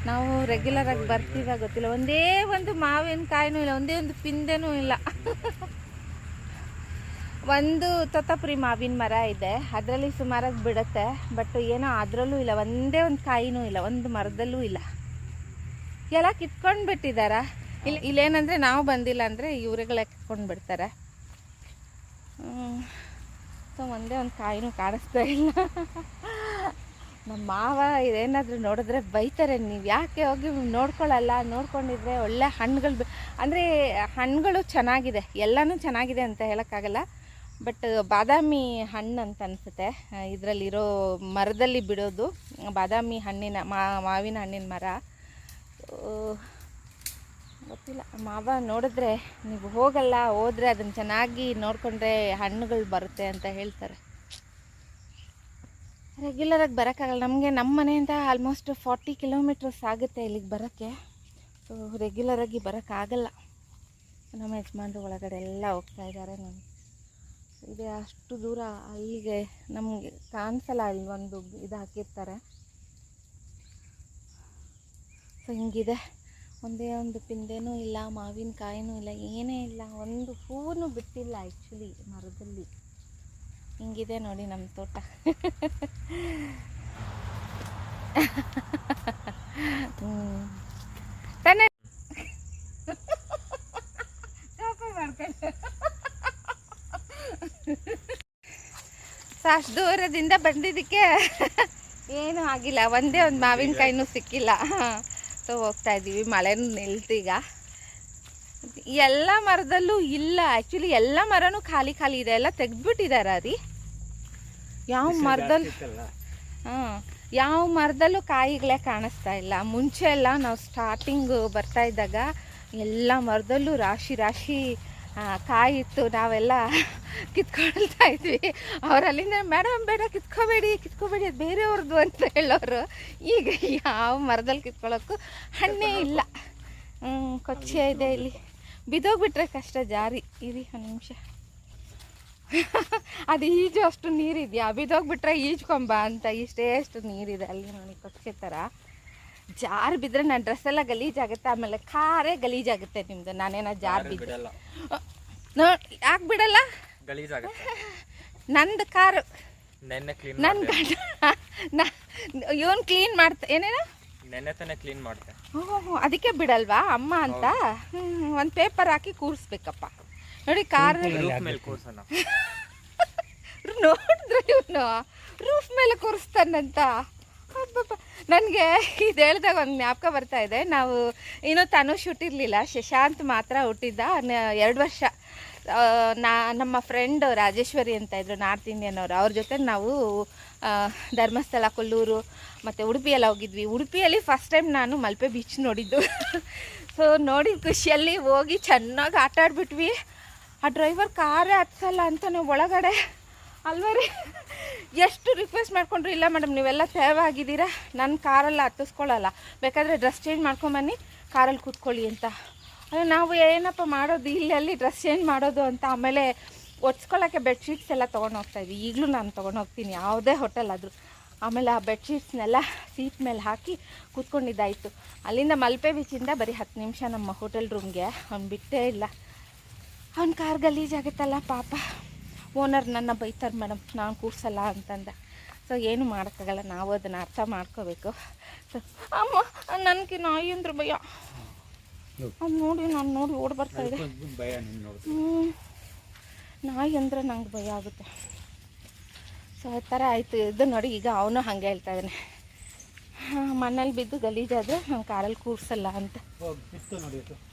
ನಾವು ರೆಗ್ಯುಲರಾಗಿ ಬರ್ತೀವ ಗೊತ್ತಿಲ್ಲ. ಒಂದೇ ಒಂದು ಮಾವಿನಕಾಯಿನೂ ಇಲ್ಲ ಒಂದೇ ಒಂದು ಪಿಂದೆನೂ ಇಲ್ಲ. ಒಂದು ತೊತ್ತಪುರಿ ಮಾವಿನ ಮರ ಇದೆ. ಅದರಲ್ಲಿ ಸುಮಾರಾಗಿ ಬಿಡುತ್ತೆ ಬಟ್ ಏನೋ ಅದರಲ್ಲೂ ಇಲ್ಲ, ಒಂದೇ ಒಂದು ಕಾಯಿನೂ ಇಲ್ಲ, ಒಂದು ಮರದಲ್ಲೂ ಇಲ್ಲ. ಎಲ್ಲ ಕಿತ್ಕೊಂಡು ಬಿಟ್ಟಿದ್ದಾರ ಇಲ್ಲಿ ಇಲ್ಲೇನಂದರೆ ನಾವು ಬಂದಿಲ್ಲ ಅಂದರೆ ಇವ್ರಿಗಳೇ ಕಿತ್ಕೊಂಡು ಬಿಡ್ತಾರೆ. ಸೊ, ಒಂದೇ ಒಂದು ಕಾಯಿನೂ ಕಾಣಿಸ್ತಾ ಇಲ್ಲ. ನಮ್ಮ ಮಾವ ಇದೇನಾದರೂ ನೋಡಿದ್ರೆ ಬೈತಾರೆ, ನೀವು ಯಾಕೆ ಹೋಗಿ ನೋಡ್ಕೊಳ್ಳಲ್ಲ ನೋಡ್ಕೊಂಡಿದ್ರೆ ಒಳ್ಳೆ ಹಣ್ಣುಗಳು ಅಂದರೆ ಹಣ್ಣುಗಳು ಚೆನ್ನಾಗಿದೆ, ಎಲ್ಲನೂ ಚೆನ್ನಾಗಿದೆ ಅಂತ ಹೇಳೋಕ್ಕಾಗಲ್ಲ. ಬಟ್ ಬಾದಾಮಿ ಹಣ್ಣು ಅಂತ ಅನಿಸುತ್ತೆ. ಇದರಲ್ಲಿರೋ ಮರದಲ್ಲಿ ಬಿಡೋದು. ಬಾದಾಮಿ ಹಣ್ಣಿನ ಮಾವಿನ ಹಣ್ಣಿನ ಮರ. ಗೊತ್ತಿಲ್ಲ. ಮಾವ ನೋಡಿದ್ರೆ ನೀವು ಹೋಗಲ್ಲ, ಹೋದರೆ ಅದನ್ನು ಚೆನ್ನಾಗಿ ನೋಡಿಕೊಂಡ್ರೆ ಹಣ್ಣುಗಳು ಬರುತ್ತೆ ಅಂತ ಹೇಳ್ತಾರೆ. ರೆಗ್ಯುಲರಾಗಿ ಬರೋಕ್ಕಾಗಲ್ಲ. ನಮಗೆ ನಮ್ಮ ಮನೆಯಿಂದ ಆಲ್ಮೋಸ್ಟ್ ಫಾರ್ಟಿ ಕಿಲೋಮೀಟರ್ಸ್ ಆಗುತ್ತೆ ಇಲ್ಲಿಗೆ ಬರೋಕ್ಕೆ. ಸೊ ರೆಗ್ಯುಲರಾಗಿ ಬರೋಕ್ಕಾಗಲ್ಲ. ನಮ್ಮ ಯಜಮಾನ್ರು ಒಳಗಡೆ ಎಲ್ಲ ಹೋಗ್ತಾ ಇದ್ದಾರೆ ನಾನು ಇದೆ, ಅಷ್ಟು ದೂರ ಅಲ್ಲಿಗೆ ನಮಗೆ ಕಾಣಿಸಲ್ಲ ಅಲ್ಲಿ ಒಂದು ಇದು ಹಾಕಿರ್ತಾರೆ. ಸೊ ಹಿಂಗಿದೆ. ಒಂದೇ ಒಂದು ಪಿಂದೆನೂ ಇಲ್ಲ, ಮಾವಿನಕಾಯಿನೂ ಇಲ್ಲ, ಏನೇ ಇಲ್ಲ, ಒಂದು ಹೂವು ಬಿಟ್ಟಿಲ್ಲ ಆ್ಯಕ್ಚುಲಿ ಮರದಲ್ಲಿ. ಹಿಂಗಿದೆ ನೋಡಿ ನಮ್ಮ ತೋಟ. ಹ್ಮ್. ತಾನೇ ಕೋಪ ಮಾಡ್ಕೊಂಡೆ. ಸೊ ಅಷ್ಟು ದೂರದಿಂದ ಬಂದಿದ್ದಕ್ಕೆ ಏನೂ ಆಗಿಲ್ಲ. ಒಂದೇ ಒಂದು ಮಾವಿನಕಾಯಿನೂ ಸಿಕ್ಕಿಲ್ಲ. ಸೊ ಹೋಗ್ತಾ ಇದ್ದೀವಿ ಮಳೆನೂ ನಿಲ್ತೀಗ ಎಲ್ಲ ಮರದಲ್ಲೂ ಇಲ್ಲ. ಆ್ಯಕ್ಚುಲಿ ಎಲ್ಲ ಮರನೂ ಖಾಲಿ ಖಾಲಿ ಇದೆ. ಎಲ್ಲ ತೆಗೆದ್ಬಿಟ್ಟಿದ್ದಾರೆ ರೀ ಯಾವ ಮರದಲ್ಲಿ ಹಾಂ ಯಾವ ಮರದಲ್ಲೂ ಕಾಯಿಗಳೇ ಕಾಣಿಸ್ತಾ ಇಲ್ಲ. ಮುಂಚೆ ಎಲ್ಲ ನಾವು ಸ್ಟಾರ್ಟಿಂಗು ಬರ್ತಾ ಇದ್ದಾಗ ಎಲ್ಲ ಮರದಲ್ಲೂ ರಾಶಿ ರಾಶಿ ಆ, ಕಾಯಿ ಇತ್ತು ನಾವೆಲ್ಲ ಕಿತ್ಕೊಳ್ತಾ ಇದ್ವಿ. ಅವರಲ್ಲಿಂದ ಮೇಡಮ್ ಬೇಡ ಕಿತ್ಕೋಬೇಡಿ ಕಿತ್ಕೋಬೇಡಿ ಅದು ಬೇರೆಯವ್ರದ್ದು ಅಂತ ಹೇಳೋರು. ಈಗ ಯಾವ ಮರದಲ್ಲಿ ಕಿತ್ಕೊಳ್ಳೋಕ್ಕೂ ಹಣ್ಣೇ ಇಲ್ಲ. ಹ್ಞೂ ಕೊಚ್ಚೆ ಇದೆ ಇಲ್ಲಿ. ಬಿದ್ದೋಗ್ಬಿಟ್ರೆ ಕಷ್ಟ ಜಾರಿ. ಇರಿ ಒಂದು ನಿಮಿಷ. ಅದು ಈಜು ಅಷ್ಟು ನೀರಿದೆಯಾ? ಬಿದ್ದೋಗ್ಬಿಟ್ರೆ ಈಜ್ಕೊಂಬ ಅಂತ ಇಷ್ಟೇ ಅಷ್ಟು ನೀರಿದೆ ಅಲ್ಲಿ ನೋಡಿ ಕೊಚ್ಚೆ ಥರ ಜಾರು ಬಿದ್ದರೆ ನನ್ನ ಡ್ರೆಸ್ ಎಲ್ಲ ಗಲೀಜಾಗುತ್ತೆ ಆಮೇಲೆ ಖಾರೇ ಗಲೀಜಾಗುತ್ತೆ ನಿಮ್ಮದು ನಾನೇನ ಜಾರು ಬಿದ್ದೆ. ಯಾಕೆ ಬಿಡಲ್ಲ? ನಂದು ಕಾರು ನೆನ್ನೆ ಗಂಡ ಕ್ಲೀನ್ ಮಾಡ್ತಾ ಏನೇನು? ಕ್ಲೀನ್ ಮಾಡ್ತೆ ಅದಕ್ಕೆ ಬಿಡಲ್ವಾ? ಅಮ್ಮ ಅಂತ? ಒಂದು ಪೇಪರ್ ಹಾಕಿ ಕೂರಿಸ್ಬೇಕಪ್ಪ. ನೋಡಿ ಕಾರ್ ನೋಡಿದ್ರೆ ಇವನು ರೂಫ್ ಮೇಲೆ ಕೂರಿಸ್ತಾನಂತ. ನನಗೆ ಇದು ಹೇಳ್ದಾಗ ಒಂದು ಜ್ಞಾಪಕ ಬರ್ತಾ ಇದೆ. ನಾವು ಇನ್ನೂ ತನುಷ್ ಹುಟ್ಟಿರಲಿಲ್ಲ ಶಶಾಂತ್ ಮಾತ್ರ ಹುಟ್ಟಿದ್ದ ಎರಡು ವರ್ಷ. ನಾ, ನಮ್ಮ ಫ್ರೆಂಡ್ ರಾಜೇಶ್ವರಿ ಅಂತ ಇದ್ದರು ನಾರ್ತ್ ಇಂಡಿಯನ್ ಅವರು. ಅವ್ರ ಜೊತೆ ನಾವು ಧರ್ಮಸ್ಥಳ, ಕೊಲ್ಲೂರು, ಮತ್ತು ಉಡುಪಿಯಲ್ಲಿ ಹೋಗಿದ್ವಿ. ಉಡುಪಿಯಲ್ಲಿ ಫಸ್ಟ್ ಟೈಮ್ ನಾನು ಮಲ್ಪೆ ಬೀಚ್ ನೋಡಿದ್ದು. ಸೊ ನೋಡಿದ ಖುಷಿಯಲ್ಲಿ ಹೋಗಿ ಚೆನ್ನಾಗಿ ಆಟ ಆಡ್ಬಿಟ್ವಿ ಆ ಡ್ರೈವರ್ ಕಾರೇ ಹತ್ಸಲ್ಲ ನಾವು ಒಳಗಡೆ. ಅಲ್ವಾ ರೀ? ಎಷ್ಟು ರಿಕ್ವೆಸ್ಟ್ ಮಾಡ್ಕೊಂಡ್ರು ಇಲ್ಲ ಮೇಡಮ್ ನೀವೆಲ್ಲ ಸೇವಾಗಿದ್ದೀರಾ ನನ್ನ ಕಾರಲ್ಲಿ ಹತ್ತಿಸ್ಕೊಳ್ಳಲ್ಲ. ಬೇಕಾದರೆ ಡ್ರೆಸ್ ಚೇಂಜ್ ಮಾಡ್ಕೊಂಬನ್ನಿ, ಕಾರಲ್ಲಿ ಕೂತ್ಕೊಳ್ಳಿ ಅಂತ. ಅಂದರೆ ನಾವು ಏನಪ್ಪ ಮಾಡೋದು? ಇಲ್ಲಿ ಅಲ್ಲಿ ಡ್ರೆಸ್ ಚೇಂಜ್ ಮಾಡೋದು ಅಂತ ಆಮೇಲೆ ಒಡ್ಸ್ಕೊಳ್ಳೋಕ್ಕೆ ಬೆಡ್ಶೀಟ್ಸ್ ಎಲ್ಲ ತೊಗೊಂಡು ಹೋಗ್ತಾಯಿದ್ವಿ ಈಗಲೂ ನಾನು ತೊಗೊಂಡು ಹೋಗ್ತೀನಿ, ಯಾವುದೇ ಹೋಟೆಲ್ ಆದರೂ. ಆಮೇಲೆ ಆ ಬೆಡ್ಶೀಟ್ಸ್ನೆಲ್ಲ ಸೀಟ್ ಮೇಲೆ ಹಾಕಿ ಕೂತ್ಕೊಂಡಿದ್ದಾಯಿತು. ಅಲ್ಲಿಂದ ಮಲ್ಪೆ ಬೀಚಿಂದ ಬರೀ ಹತ್ತು ನಿಮಿಷ ನಮ್ಮ ಹೋಟೆಲ್ ರೂಮ್ಗೆ ಅವ್ನು ಬಿಟ್ಟೇ ಇಲ್ಲ. ಅವ್ನ ಕಾರ್ ಗಲೀಜಾಗುತ್ತಲ್ಲ ಪಾಪ. ಓನರ್ ನನ್ನ ಬೈತಾರೆ ಮೇಡಮ್ ನಾನು ಕೂರ್ಸಲ್ಲ ಅಂತಂದ. ಸೊ ಏನು ಮಾಡೋಕ್ಕಾಗಲ್ಲ ನಾವು ಅದನ್ನು ಅರ್ಥ ಮಾಡ್ಕೋಬೇಕು. ಸೊ ಅಮ್ಮ ನನಗೆ ನಾಯಿ ಅಂದ್ರೆ ಭಯ. ಅದು ನೋಡಿ ನಾನು ನೋಡಿ ಓಡ್ ಬರ್ತಾ ಇದೆ. ನಾಯಿ ಅಂದರೆ ನಂಗೆ ಭಯ ಆಗುತ್ತೆ. ಸೊ ಆ ಥರ ಆಯಿತು. ಇದು ನೋಡಿ ಈಗ ಅವನು ಹಾಗೆ ಹೇಳ್ತಾ ಇದ್ದಾನೆ ಮಣ್ಣಲ್ಲಿ ಬಿದ್ದು ಗಲೀಜಾದರೆ ನಾನು ಕಾರಲ್ಲಿ ಕೂರ್ಸಲ್ಲ ಅಂತ.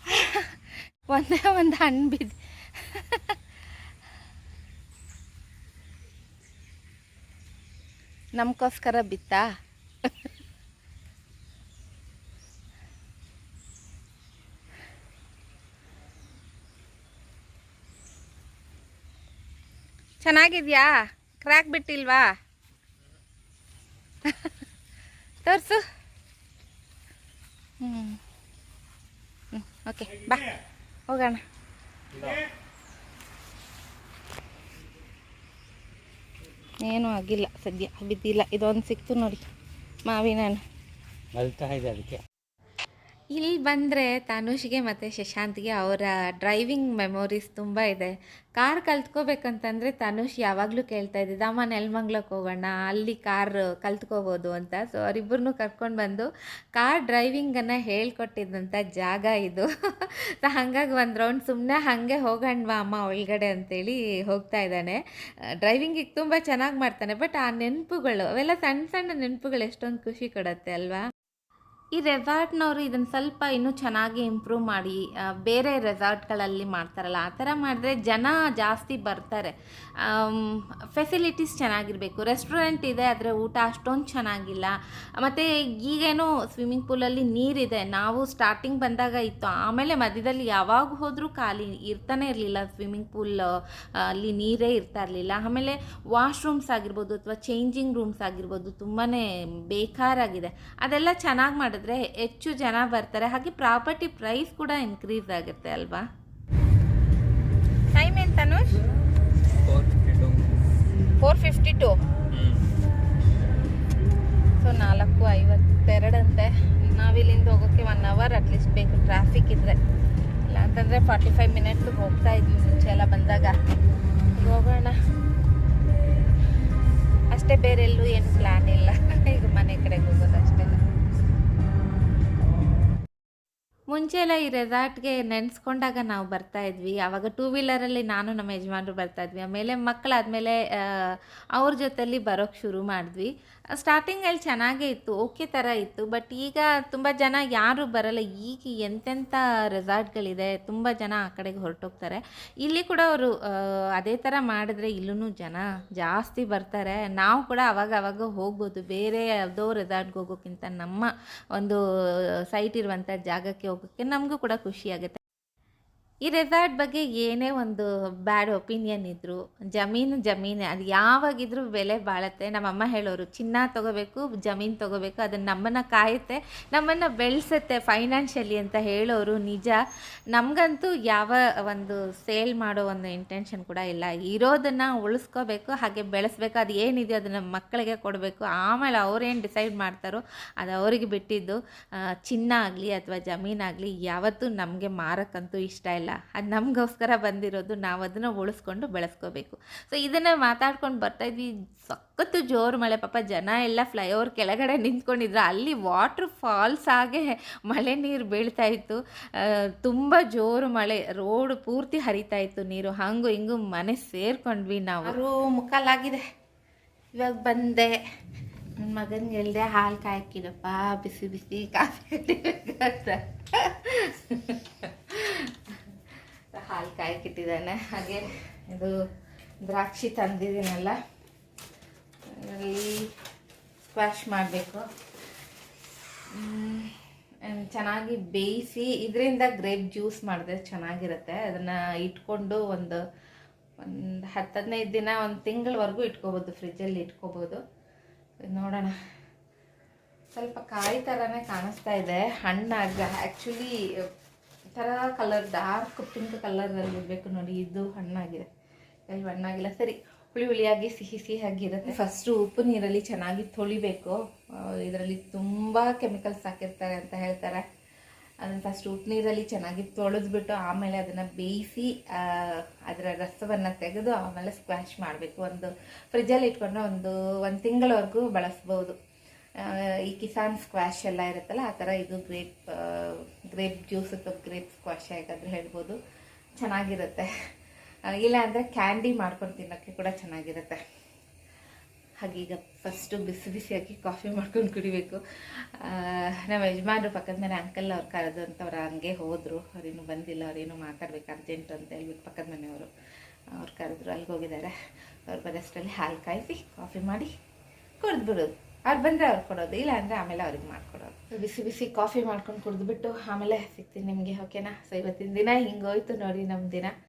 ಒಂದೇ ಒಂದು ಹಣ್ಣು ಬಿದ್ದು. ನಮಗೋಸ್ಕರ ಬಿತ್ತಾ? ಚೆನ್ನಾಗಿದ್ಯಾ? ಕ್ರ್ಯಾಕ್ ಬಿಟ್ಟಿಲ್ವಾ? ತೋರಿಸು. ಹ್ಞೂ ಹ್ಞೂ ಓಕೆ ಬಾ. ಹೋಗೋಣ. ಏನೂ ಆಗಿಲ್ಲ ಸದ್ಯ ಬಿದ್ದಿಲ್ಲ ಇದೊಂದು ಸಿಕ್ತು ನೋಡಿ ಮಾವಿನ ಹಣ್ಣು. ಅದಕ್ಕೆ. ಇಲ್ಲಿ ಬಂದರೆ ತನುಷ್ಗೆ ಮತ್ತು ಶಶಾಂತ್ಗೆ ಅವರ ಡ್ರೈವಿಂಗ್ ಮೆಮೊರೀಸ್ ತುಂಬ ಇದೆ. ಕಾರ್ ಕಲ್ತ್ಕೋಬೇಕಂತಂದರೆ ತನುಷ್ ಯಾವಾಗಲೂ ಕೇಳ್ತಾ ಇದ್ದಿದ್ದ, ಅಮ್ಮ ನೆಲಮಂಗ್ಲಕ್ಕೆ ಹೋಗೋಣ, ಅಲ್ಲಿ ಕಾರ್ ಕಲ್ತ್ಕೋಬೋದು ಅಂತ. ಸೊ ಅವರಿಬ್ಬರನ್ನೂ ಕರ್ಕೊಂಡು ಬಂದು ಕಾರ್ ಡ್ರೈವಿಂಗನ್ನು ಹೇಳ್ಕೊಟ್ಟಿದ್ದಂಥ ಜಾಗ ಇದು. ಸೊ ಹಾಗಾಗಿ ಒಂದು ರೌಂಡ್ ಸುಮ್ಮನೆ ಹಾಗೆ ಹೋಗೋಣವಾ ಅಮ್ಮ ಒಳಗಡೆ ಅಂತೇಳಿ ಹೋಗ್ತಾ ಇದ್ದಾನೆ. ಡ್ರೈವಿಂಗಿಗೆ ತುಂಬ ಚೆನ್ನಾಗಿ ಮಾಡ್ತಾನೆ, ಬಟ್ ಆ ನೆನಪುಗಳು, ಅವೆಲ್ಲ ಸಣ್ಣ ಸಣ್ಣ ನೆನಪುಗಳು ಎಷ್ಟೊಂದು ಖುಷಿ ಕೊಡುತ್ತೆ ಅಲ್ವಾ? ಈ ರೆಸಾರ್ಟ್ನವರು ಇದನ್ನು ಸ್ವಲ್ಪ ಇನ್ನೂ ಚೆನ್ನಾಗಿ ಇಂಪ್ರೂವ್ ಮಾಡಿ ಬೇರೆ ರೆಸಾರ್ಟ್ಗಳಲ್ಲಿ ಮಾಡ್ತಾರಲ್ಲ, ಆ ಥರ ಮಾಡಿದ್ರೆ ಜನ ಜಾಸ್ತಿ ಬರ್ತಾರೆ. ಫೆಸಿಲಿಟೀಸ್ ಚೆನ್ನಾಗಿರಬೇಕು. ರೆಸ್ಟೋರೆಂಟ್ ಇದೆ, ಆದರೆ ಊಟ ಅಷ್ಟೊಂದು ಚೆನ್ನಾಗಿಲ್ಲ. ಮತ್ತು ಈಗೇನೋ ಸ್ವಿಮ್ಮಿಂಗ್ ಪೂಲಲ್ಲಿ ನೀರಿದೆ. ನಾವು ಸ್ಟಾರ್ಟಿಂಗ್ ಬಂದಾಗ ಇತ್ತು. ಆಮೇಲೆ ಮಧ್ಯದಲ್ಲಿ ಯಾವಾಗ ಹೋದರೂ ಖಾಲಿ ಇರ್ತಾನೆ ಇರಲಿಲ್ಲ. ಸ್ವಿಮ್ಮಿಂಗ್ ಪೂಲ್ ಅಲ್ಲಿ ನೀರೇ ಇರ್ತಾ ಇರಲಿಲ್ಲ. ಆಮೇಲೆ ವಾಶ್ರೂಮ್ಸ್ ಆಗಿರ್ಬೋದು ಅಥವಾ ಚೇಂಜಿಂಗ್ ರೂಮ್ಸ್ ಆಗಿರ್ಬೋದು ತುಂಬಾ ಬೇಕಾರಾಗಿದೆ. ಅದೆಲ್ಲ ಚೆನ್ನಾಗಿ ಮಾಡಿದ್ರೆ ಹೆಚ್ಚು ಜನ ಬರ್ತಾರೆ. ಹಾಗೆ ಪ್ರಾಪರ್ಟಿ ಪ್ರೈಸ್ ಕೂಡ ಇನ್ಕ್ರೀಸ್ ಆಗುತ್ತೆ ಅಲ್ವಾ? ಟೈಮ್ ಏನು Tanush four fifty two. So ನಾಲ್ಕು ಐವತ್ತೆರಡಂತೆ. ನಾವಿಲ್ಲಿಂದ ಹೋಗೋಕ್ಕೆ ಒನ್ ಅವರ್ ಅಟ್ಲೀಸ್ಟ್ ಬೇಕು ಟ್ರಾಫಿಕ್ ಇದ್ದರೆ ಇಲ್ಲ ಅಂತಂದರೆ ಫಾರ್ಟಿ ಫೈವ್ ಮಿನಿಟ್ಸ್ ಹೋಗ್ತಾ ಇದ್ವಿ ಮುಂಚೆ ಎಲ್ಲ ಬಂದಾಗ. ಹೋಗೋಣ. ಅಷ್ಟೇ ಬೇರೆ ಎಲ್ಲೂ ಏನು ಪ್ಲ್ಯಾನ್ ಇಲ್ಲ. ಈಗ ಮನೆ ಕಡೆಗೆ ಹೋಗೋದು ಅಷ್ಟೇ. ಮುಂಚೆ ಎಲ್ಲ ಈ ರೆಸಾರ್ಟ್ಗೆ ನೆನೆಸ್ಕೊಂಡಾಗ ನಾವು ಬರ್ತಾ ಇದ್ವಿ. ಆವಾಗ ಟೂ ವೀಲರಲ್ಲಿ ನಾನು ನಮ್ಮ ಯಜಮಾನರು ಬರ್ತಾ ಇದ್ವಿ. ಆಮೇಲೆ ಮಕ್ಕಳಾದಮೇಲೆ ಅವ್ರ ಜೊತೆಯಲ್ಲಿ ಬರೋಕ್ಕೆ ಶುರು ಮಾಡಿದ್ವಿ. ಸ್ಟಾರ್ಟಿಂಗಲ್ಲಿ ಚೆನ್ನಾಗೇ ಇತ್ತು ಓಕೆ ಥರ ಇತ್ತು ಬಟ್ ಈಗ ತುಂಬ ಜನ ಯಾರು ಬರಲ್ಲ. ಈಗ ಎಂತೆಂಥ ರೆಸಾರ್ಟ್ಗಳಿದೆ ತುಂಬ ಜನ ಆ ಕಡೆಗೆ ಹೊರಟೋಗ್ತಾರೆ. ಇಲ್ಲಿ ಕೂಡ ಅವರು ಅದೇ ಥರ ಮಾಡಿದ್ರೆ ಇಲ್ಲೂ ಜನ ಜಾಸ್ತಿ ಬರ್ತಾರೆ. ನಾವು ಕೂಡ ಅವಾಗ ಅವಾಗ ಹೋಗ್ಬೋದು. ಬೇರೆ ಯಾವುದೋ ರೆಸಾರ್ಟ್ಗೆ ಹೋಗೋಕ್ಕಿಂತ ನಮ್ಮ ಒಂದು ಸೈಟ್ ಇರುವಂಥ ಜಾಗಕ್ಕೆ ಹೋಗೋಕ್ಕೆ ನಮಗೂ ಕೂಡ ಖುಷಿ ಆಗುತ್ತೆ. ಈ ರೆಸಾರ್ಟ್ ಬಗ್ಗೆ ಏನೇ ಒಂದು ಬ್ಯಾಡ್ ಒಪಿನಿಯನ್ ಇದ್ದರೂ ಜಮೀನು ಜಮೀನೇ, ಅದು ಯಾವಾಗಿದ್ರೂ ಬೆಲೆ ಬಾಳತ್ತೆ. ನಮ್ಮಮ್ಮ ಹೇಳೋರು, ಚಿನ್ನ ತೊಗೋಬೇಕು, ಜಮೀನು ತೊಗೋಬೇಕು, ಅದನ್ನು ನಮ್ಮನ್ನು ಕಾಯುತ್ತೆ, ನಮ್ಮನ್ನು ಬೆಳೆಸುತ್ತೆ ಫೈನಾನ್ಷಿಯಲಿ ಅಂತ ಹೇಳೋರು ನಿಜ. ನಮಗಂತೂ ಯಾವ ಒಂದು ಸೇಲ್ ಮಾಡೋ ಒಂದು ಇಂಟೆನ್ಷನ್ ಕೂಡ ಇಲ್ಲ. ಇರೋದನ್ನು ಉಳಿಸ್ಕೋಬೇಕು, ಹಾಗೆ ಬೆಳೆಸ್ಬೇಕು, ಅದು ಏನಿದೆ ಅದನ್ನು ಮಕ್ಕಳಿಗೆ ಕೊಡಬೇಕು. ಆಮೇಲೆ ಅವ್ರೇನು ಡಿಸೈಡ್ ಮಾಡ್ತಾರೋ, ಅದು ಅವರಿಗೆ ಬಿಟ್ಟಿದ್ದು ಚಿನ್ನ ಆಗಲಿ ಅಥವಾ ಜಮೀನಾಗಲಿ ಯಾವತ್ತೂ ನಮಗೆ ಮಾರಕ್ಕಂತೂ ಇಷ್ಟ ಇಲ್ಲ. ಅದು ನಮಗೋಸ್ಕರ ಬಂದಿರೋದು ನಾವು ಅದನ್ನು ಉಳಿಸ್ಕೊಂಡು ಬೆಳೆಸ್ಕೋಬೇಕು. ಸೊ ಇದನ್ನು ಮಾತಾಡ್ಕೊಂಡು ಬರ್ತಾ ಇದ್ವಿ. ಸಖತ್ತು ಜೋರು ಮಳೆ. ಪಾಪ ಜನ ಎಲ್ಲ ಫ್ಲೈಓವರ್ ಕೆಳಗಡೆ ನಿಂತ್ಕೊಂಡಿದ್ರು. ಅಲ್ಲಿ ವಾಟ್ರ್ ಫಾಲ್ಸ್ ಆಗೇ ಮಳೆ ನೀರು ಬೀಳ್ತಾ ಇತ್ತು. ತುಂಬ ಜೋರು ಮಳೆ. ರೋಡ್ ಪೂರ್ತಿ ಹರಿತಾ ಇತ್ತು ನೀರು. ಹಂಗು ಹಿಂಗು ಮನೆ ಸೇರ್ಕೊಂಡ್ವಿ ನಾವು. ಮುಕ್ಕಾಲಾಗಿದೆ ಇವಾಗ ಬಂದೆ. ನನ್ನ ಮಗನಿಗೆ ಹೇಳ್ದೆ, ಹಾಲು ಕಾಯಕ್ಕಿದಪ್ಪ. ಬಿಸಿ ಬಿಸಿ ಕಾಫಿ ಹಾಲು ಕಾಯಕ್ಕಿಟ್ಟಿದ್ದಾನೆ ಹಾಗೆ ಇದು ದ್ರಾಕ್ಷಿ ತಂದಿದ್ದೀನಲ್ಲ ಇದರಲ್ಲಿ ಸ್ಕ್ವಾಶ್ ಮಾಡಬೇಕು. ಚೆನ್ನಾಗಿ ಬೇಯಿಸಿ, ಇದರಿಂದ ಗ್ರೇಪ್ ಜ್ಯೂಸ್ ಮಾಡಿದ್ರೆ ಚೆನ್ನಾಗಿರುತ್ತೆ. ಅದನ್ನು ಇಟ್ಕೊಂಡು ಒಂದು ಒಂದು ಹತ್ತು ಹದಿನೈದು ದಿನ, ಒಂದು ತಿಂಗಳವರೆಗೂ ಇಟ್ಕೋಬೋದು ಫ್ರಿಜ್ಜಲ್ಲಿ ಇಟ್ಕೋಬೋದು. ನೋಡೋಣ. ಸ್ವಲ್ಪ ಕಾಯಿ ಥರನೇ ಕಾಣಿಸ್ತಾ ಇದೆ. ಹಣ್ಣಾಗ ಆ್ಯಕ್ಚುಲಿ ಥರ ಕಲರ್ ಡಾರ್ಕ್ ಪಿಂಕ್ ಕಲರಲ್ಲಿ ಇರಬೇಕು ನೋಡಿ. ಇದು ಹಣ್ಣಾಗಿದೆ. ಕೆಲವು ಹಣ್ಣಾಗಿಲ್ಲ. ಸರಿ, ಹುಳಿ ಹುಳಿಯಾಗಿ, ಸಿಹಿ ಸಿಹಿಯಾಗಿರುತ್ತೆ ಫಸ್ಟು ಉಪ್ಪು ನೀರಲ್ಲಿ ಚೆನ್ನಾಗಿ ತೊಳಿಬೇಕು. ಇದರಲ್ಲಿ ತುಂಬ ಕೆಮಿಕಲ್ಸ್ ಹಾಕಿರ್ತಾರೆ ಅಂತ ಹೇಳ್ತಾರೆ. ಅದನ್ನು ಫಸ್ಟ್ ಉಪ್ಪು ನೀರಲ್ಲಿ ಚೆನ್ನಾಗಿ ತೊಳೆದ್ಬಿಟ್ಟು, ಆಮೇಲೆ ಅದನ್ನು ಬೇಯಿಸಿ ಅದರ ರಸವನ್ನು ತೆಗೆದು, ಆಮೇಲೆ ಸ್ಕ್ವಾಶ್ ಮಾಡಬೇಕು. ಒಂದು ಫ್ರಿಜ್ಜಲ್ಲಿ ಇಟ್ಕೊಂಡ್ರೆ ಒಂದು ಒಂದು ತಿಂಗಳವರೆಗೂ ಬಳಸ್ಬೋದು. ಈ ಕಿಸಾನ್ ಸ್ಕ್ವಾಶ್ ಎಲ್ಲ ಇರುತ್ತಲ್ಲ, ಆ ಥರ ಇದು ಗ್ರೇಪ್ ಗ್ರೇಪ್ ಜ್ಯೂಸ್ ಅಥವಾ ಗ್ರೇಪ್ ಸ್ಕ್ವಾಶ್ ಹೇಗಾದರೂ ಹೇಳ್ಬೋದು. ಚೆನ್ನಾಗಿರುತ್ತೆ. ಇಲ್ಲ ಅಂದರೆ ಕ್ಯಾಂಡಿ ಮಾಡ್ಕೊಂಡು ತಿನ್ನೋಕ್ಕೆ ಕೂಡ ಚೆನ್ನಾಗಿರುತ್ತೆ. ಹಾಗೀಗ ಫಸ್ಟು ಬಿಸಿ ಬಿಸಿಯಾಗಿ ಕಾಫಿ ಮಾಡ್ಕೊಂಡು ಕುಡಿಬೇಕು. ನಮ್ಮ ಯಜಮಾನರು ಪಕ್ಕದ ಮನೆ ಅಂಕಲ್ ಅವ್ರು ಕರೆದು ಅಂತ ಅವ್ರು ಹಂಗೆ ಹೋದರು. ಅವ್ರೇನು ಬಂದಿಲ್ಲ ಅವ್ರೇನು ಮಾತಾಡ್ಬೇಕು ಅರ್ಜೆಂಟ್ ಅಂತ ಹೇಳ್ಬಿಟ್ಟು ಪಕ್ಕದ ಮನೆಯವರು. ಅವ್ರು ಕರೆದ್ರು ಅಲ್ಲಿಗೆ ಹೋಗಿದ್ದಾರೆ. ಅವ್ರು ಬರೋಷ್ಟರಲ್ಲಿ ಹಾಲು ಕಾಯಿಸಿ ಕಾಫಿ ಮಾಡಿ ಕುಡಿದು ಬಿಡೋದು ಅವ್ರು ಬಂದರೆ ಅವ್ರು ಕೊಡೋದು, ಇಲ್ಲ ಅಂದ್ರೆ ಆಮೇಲೆ ಅವ್ರಿಗೆ ಮಾಡ್ಕೊಡೋದು. ಬಿಸಿ ಬಿಸಿ ಕಾಫಿ ಮಾಡ್ಕೊಂಡು ಕುಡಿದ್ಬಿಟ್ಟು ಆಮೇಲೆ ಸಿಗ್ತೀನಿ ನಿಮಗೆ ಓಕೆನಾ ಸೊ ಇವತ್ತಿನ ದಿನ ಹಿಂಗೋಯ್ತು ನೋಡಿ ನಮ್ಮ ದಿನ.